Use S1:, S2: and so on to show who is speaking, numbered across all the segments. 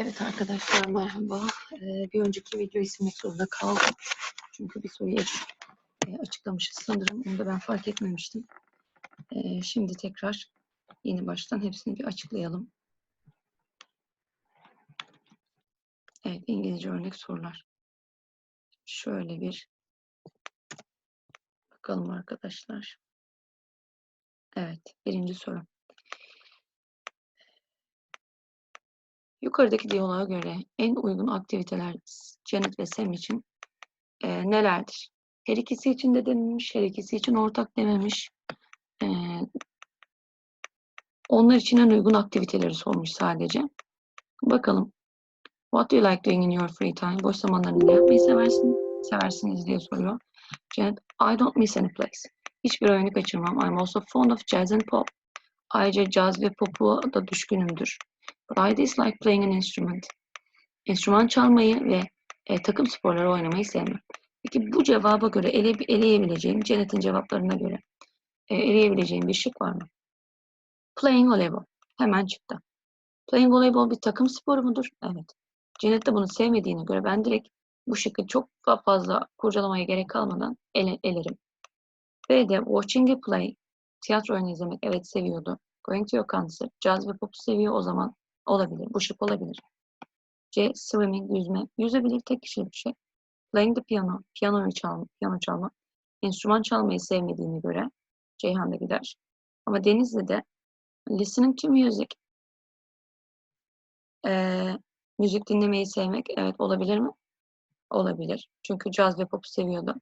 S1: Evet arkadaşlar merhaba. Ee, bir önceki videoyu silmek zorunda kaldım. Çünkü bir soruyu e, açıklamışız sanırım. Onu da ben fark etmemiştim. Ee, şimdi tekrar yeni baştan hepsini bir açıklayalım. Evet İngilizce örnek sorular. Şöyle bir bakalım arkadaşlar. Evet birinci soru. Yukarıdaki diyaloğa göre en uygun aktiviteler Janet ve Sam için e, nelerdir? Her ikisi için de denilmiş, her ikisi için ortak dememiş. E, onlar için en uygun aktiviteleri sormuş sadece. Bakalım. What do you like doing in your free time? Boş zamanlarında ne yapmayı seversin? Seversiniz diye soruyor. Janet, I don't miss any place. Hiçbir oyunu kaçırmam. I'm also fond of jazz and pop. Ayrıca caz ve popu da düşkünümdür. But I dislike playing an instrument. Enstrüman çalmayı ve e, takım sporları oynamayı sevmem. Peki bu cevaba göre ele, eleyebileceğim, Janet'in cevaplarına göre e, eleyebileceğim bir şık var mı? Playing voleyball. Hemen çıktı. Playing voleyball bir takım sporu mudur? Evet. Janet de bunu sevmediğine göre ben direkt bu şıkkı çok fazla kurcalamaya gerek kalmadan ele, elerim. Ve de watching a play, tiyatro oyunu izlemek evet seviyordu. Going to a concert, caz ve pop seviyor o zaman olabilir. Bu olabilir. C. Swimming, yüzme. Yüzebilir tek kişilik bir şey. Playing the piano, piyanoyu çalma, piyano çalma. Enstrüman çalmayı sevmediğine göre Ceyhan da gider. Ama Denizli de listening to music, ee, müzik dinlemeyi sevmek evet olabilir mi? Olabilir. Çünkü caz ve pop seviyordu.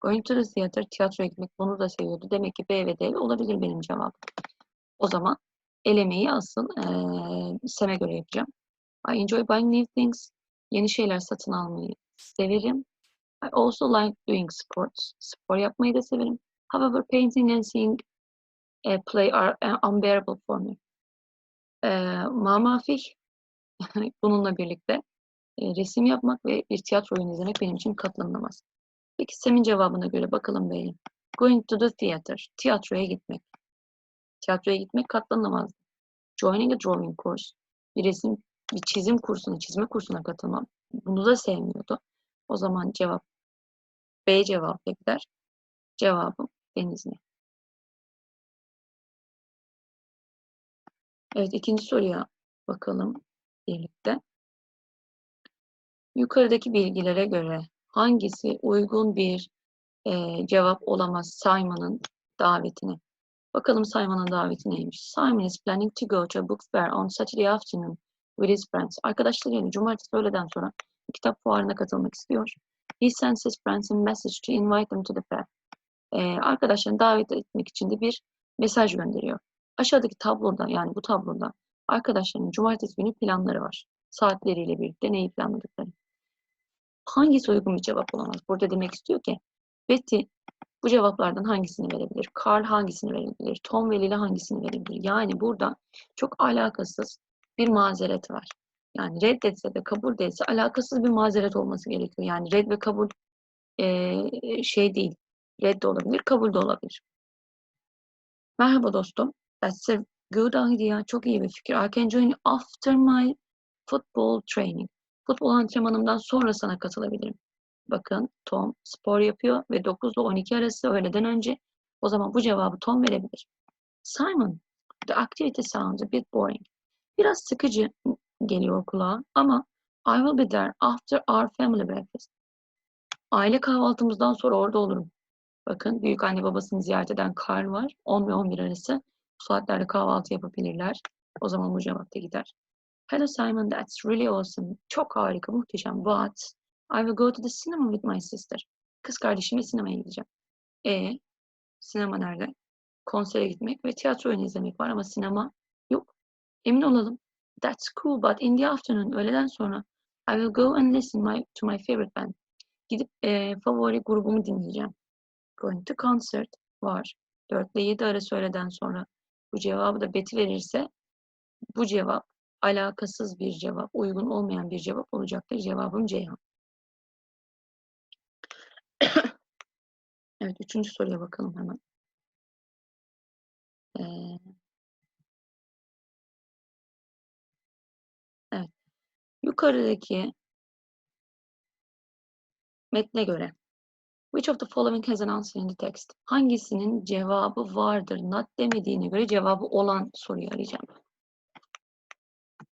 S1: Going to the theater, tiyatroya gitmek bunu da seviyordu. Demek ki B ve D olabilir benim cevabım. O zaman elemeyi asıl e, Sem'e göre yapacağım. I enjoy buying new things. Yeni şeyler satın almayı severim. I also like doing sports. Spor yapmayı da severim. However, painting and seeing a play are unbearable for me. E, mamafih bununla birlikte e, resim yapmak ve bir tiyatro oyunu izlemek benim için katlanılamaz. Peki Sem'in cevabına göre bakalım benim. Going to the theater. Tiyatroya gitmek. Tiyatroya gitmek katlanılamaz. Joining a drawing course. Bir resim, bir çizim kursuna, çizme kursuna katılmam. Bunu da sevmiyordu. O zaman cevap B cevapla gider. Cevabım Denizli. Evet ikinci soruya bakalım birlikte. Yukarıdaki bilgilere göre hangisi uygun bir e, cevap olamaz Simon'ın davetine? Bakalım Simon'ın daveti neymiş? Simon is planning to go to a book fair on Saturday afternoon with his friends. Arkadaşlarıyla cumartesi öğleden sonra kitap fuarına katılmak istiyor. He sends his friends a message to invite them to the fair. Ee, arkadaşlarını davet etmek için de bir mesaj gönderiyor. Aşağıdaki tabloda yani bu tabloda arkadaşlarının cumartesi günü planları var. Saatleriyle birlikte neyi planladıkları. Hangisi uygun bir cevap olamaz? Burada demek istiyor ki Betty bu cevaplardan hangisini verebilir? Carl hangisini verebilir? Tom ve Lila hangisini verebilir? Yani burada çok alakasız bir mazeret var. Yani reddetse de kabul de alakasız bir mazeret olması gerekiyor. Yani red ve kabul e, şey değil. Red de olabilir, kabul de olabilir. Merhaba dostum. That's a good idea. Çok iyi bir fikir. I can join after my football training. Futbol antrenmanımdan sonra sana katılabilirim. Bakın Tom spor yapıyor ve 9 ile 12 arası öğleden önce. O zaman bu cevabı Tom verebilir. Simon, the activity sounds a bit boring. Biraz sıkıcı geliyor kulağa ama I will be there after our family breakfast. Aile kahvaltımızdan sonra orada olurum. Bakın büyük anne babasını ziyaret eden Carl var. 10 ve 11 arası. Bu saatlerde kahvaltı yapabilirler. O zaman bu cevap da gider. Hello Simon, that's really awesome. Çok harika, muhteşem. But I will go to the cinema with my sister. Kız kardeşimle sinemaya gideceğim. E sinema nerede? Konsere gitmek ve tiyatro oyunu izlemek var ama sinema yok. Emin olalım. That's cool but in the afternoon, öğleden sonra I will go and listen my, to my favorite band. Gidip e, favori grubumu dinleyeceğim. Going to concert var. 4 ile 7 arası öğleden sonra. Bu cevabı da Betty verirse bu cevap alakasız bir cevap, uygun olmayan bir cevap olacaktır. Cevabım Ceyhan. Evet, üçüncü soruya bakalım hemen. Ee, evet. Yukarıdaki metne göre Which of the following has an answer in the text? Hangisinin cevabı vardır? Not demediğine göre cevabı olan soruyu arayacağım.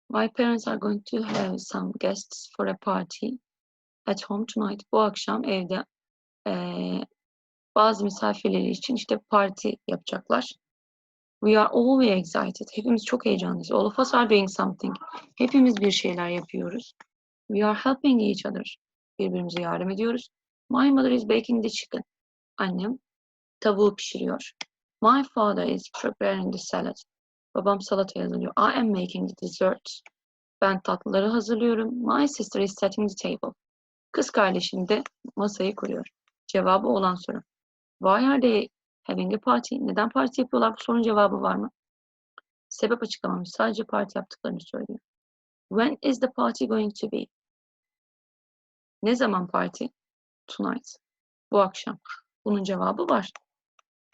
S1: My parents are going to have some guests for a party at home tonight. Bu akşam evde eee, bazı misafirleri için işte parti yapacaklar. We are all very excited. Hepimiz çok heyecanlıyız. All of us are doing something. Hepimiz bir şeyler yapıyoruz. We are helping each other. Birbirimize yardım ediyoruz. My mother is baking the chicken. Annem tavuğu pişiriyor. My father is preparing the salad. Babam salata hazırlıyor. I am making the dessert. Ben tatlıları hazırlıyorum. My sister is setting the table. Kız kardeşim de masayı kuruyor. Cevabı olan soru. Why are they having a party? Neden parti yapıyorlar? Bu sorunun cevabı var mı? Sebep açıklamamış. Sadece parti yaptıklarını söylüyor. When is the party going to be? Ne zaman parti? Tonight. Bu akşam. Bunun cevabı var.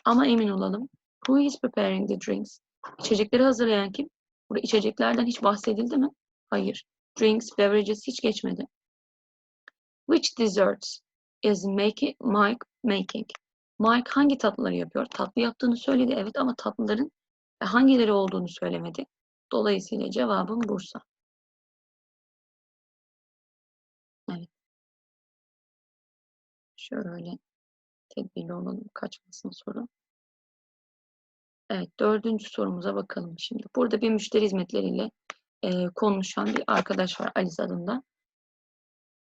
S1: Ama emin olalım. Who is preparing the drinks? İçecekleri hazırlayan kim? Burada içeceklerden hiç bahsedildi mi? Hayır. Drinks, beverages hiç geçmedi. Which desserts is making, Mike making? Mike hangi tatlıları yapıyor? Tatlı yaptığını söyledi evet ama tatlıların hangileri olduğunu söylemedi. Dolayısıyla cevabım Bursa. Evet. Şöyle tedbirli olalım kaçmasın soru. Evet dördüncü sorumuza bakalım şimdi. Burada bir müşteri hizmetleriyle e, konuşan bir arkadaş var Alice adında.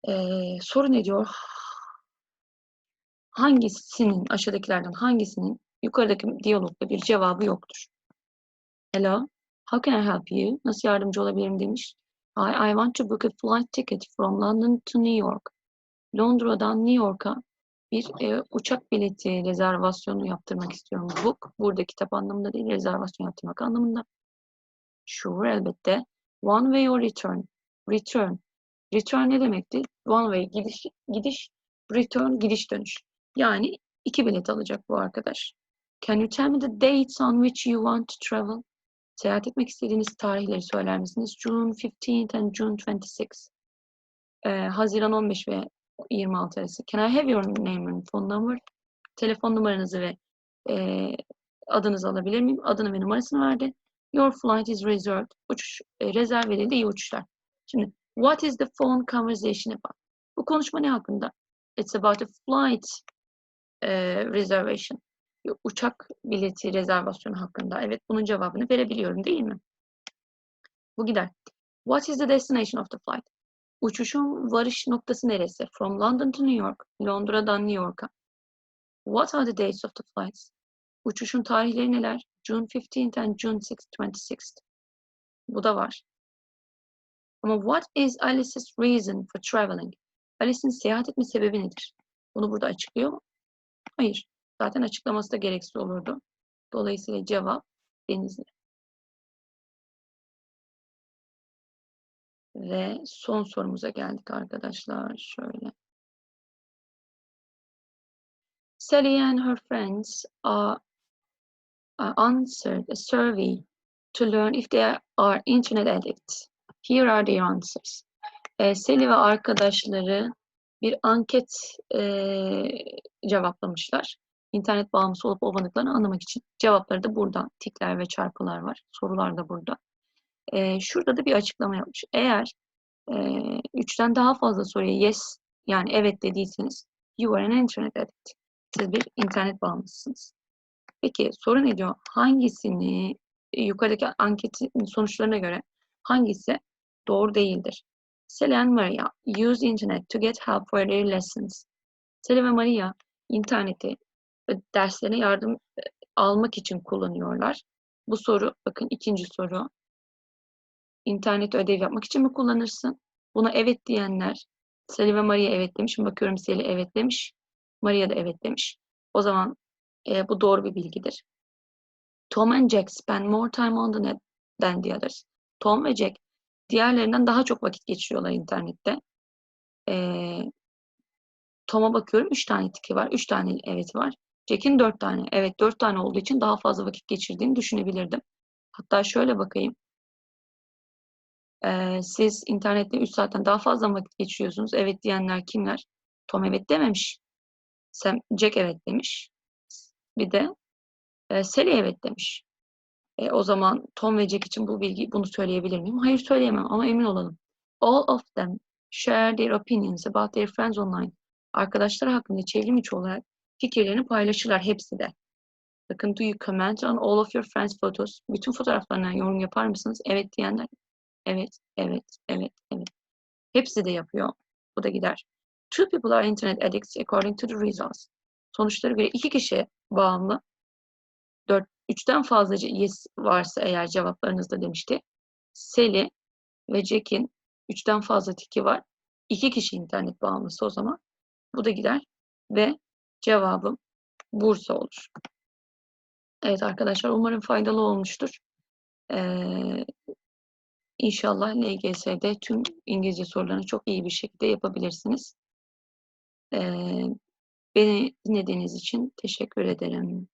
S1: E, soru ne diyor? Hangisinin aşağıdakilerden hangisinin yukarıdaki diyalogda bir cevabı yoktur? Hello, how can I help you? Nasıl yardımcı olabilirim demiş. I, I want to book a flight ticket from London to New York. Londra'dan New York'a bir e, uçak bileti rezervasyonu yaptırmak istiyorum. Book burada kitap anlamında değil, rezervasyon yaptırmak anlamında. Sure elbette. One way or return. Return. Return ne demekti? One way gidiş, gidiş, return gidiş dönüş. Yani iki bilet alacak bu arkadaş. Can you tell me the dates on which you want to travel? Seyahat etmek istediğiniz tarihleri söyler misiniz? June 15th and June 26th. Ee, Haziran 15 ve 26 arası. Can I have your name and phone number? Telefon numaranızı ve e, adınızı alabilir miyim? Adını ve numarasını verdi. Your flight is reserved. Uçuş e, rezerv edildi. İyi uçuşlar. Şimdi what is the phone conversation about? Bu konuşma ne hakkında? It's about a flight e, reservation. Uçak bileti rezervasyonu hakkında. Evet bunun cevabını verebiliyorum değil mi? Bu gider. What is the destination of the flight? Uçuşun varış noktası neresi? From London to New York. Londra'dan New York'a. What are the dates of the flights? Uçuşun tarihleri neler? June 15th and June 26th. Bu da var. Ama what is Alice's reason for traveling? Alice'in seyahat etme sebebi nedir? Bunu burada açıklıyor? Hayır. Zaten açıklaması da gereksiz olurdu. Dolayısıyla cevap Denizli. Ve son sorumuza geldik arkadaşlar. Şöyle. Sally and her friends are, are answered a survey to learn if they are internet addicts. Here are their answers. E, Sally ve arkadaşları bir anket e, cevaplamışlar. İnternet bağımlısı olup olmadıklarını anlamak için. Cevapları da burada. Tikler ve çarpılar var. Sorular da burada. E, şurada da bir açıklama yapmış. Eğer e, üçten daha fazla soruya yes yani evet dediyseniz you are an internet addict. Siz bir internet bağımlısınız. Peki soru ne diyor? Hangisini yukarıdaki anketin sonuçlarına göre hangisi doğru değildir? Selen Maria use internet to get help for their lessons. Selen ve Maria interneti derslerine yardım almak için kullanıyorlar. Bu soru bakın ikinci soru. İnternet ödev yapmak için mi kullanırsın? Buna evet diyenler Sally ve Maria evet demiş. Bakıyorum Sally evet demiş. Maria da evet demiş. O zaman e, bu doğru bir bilgidir. Tom and Jack spend more time on the net than the others. Tom ve Jack diğerlerinden daha çok vakit geçiriyorlar internette. E, Tom'a bakıyorum 3 tane tiki var. 3 tane evet var. Jack'in 4 tane. Evet 4 tane olduğu için daha fazla vakit geçirdiğini düşünebilirdim. Hatta şöyle bakayım. Ee, siz internette 3 saatten daha fazla vakit geçiriyorsunuz. Evet diyenler kimler? Tom evet dememiş. Sam, Jack evet demiş. Bir de e, Sally evet demiş. E, o zaman Tom ve Jack için bu bilgi bunu söyleyebilir miyim? Hayır söyleyemem ama emin olalım. All of them share their opinions about their friends online. Arkadaşlar hakkında çevrim içi olarak fikirlerini paylaşırlar hepsi de. Bakın do you comment on all of your friends photos? Bütün fotoğraflarına yorum yapar mısınız? Evet diyenler. Evet, evet, evet, evet. Hepsi de yapıyor. Bu da gider. Two people are internet addicts according to the results. Sonuçlara göre iki kişi bağımlı. Dört, üçten fazla yes varsa eğer cevaplarınızda demişti. Sally ve Jack'in üçten fazla tiki var. İki kişi internet bağımlısı o zaman. Bu da gider. Ve cevabım Bursa olur. Evet arkadaşlar umarım faydalı olmuştur. Ee, inşallah LGS'de tüm İngilizce sorularını çok iyi bir şekilde yapabilirsiniz. Ee, beni dinlediğiniz için teşekkür ederim.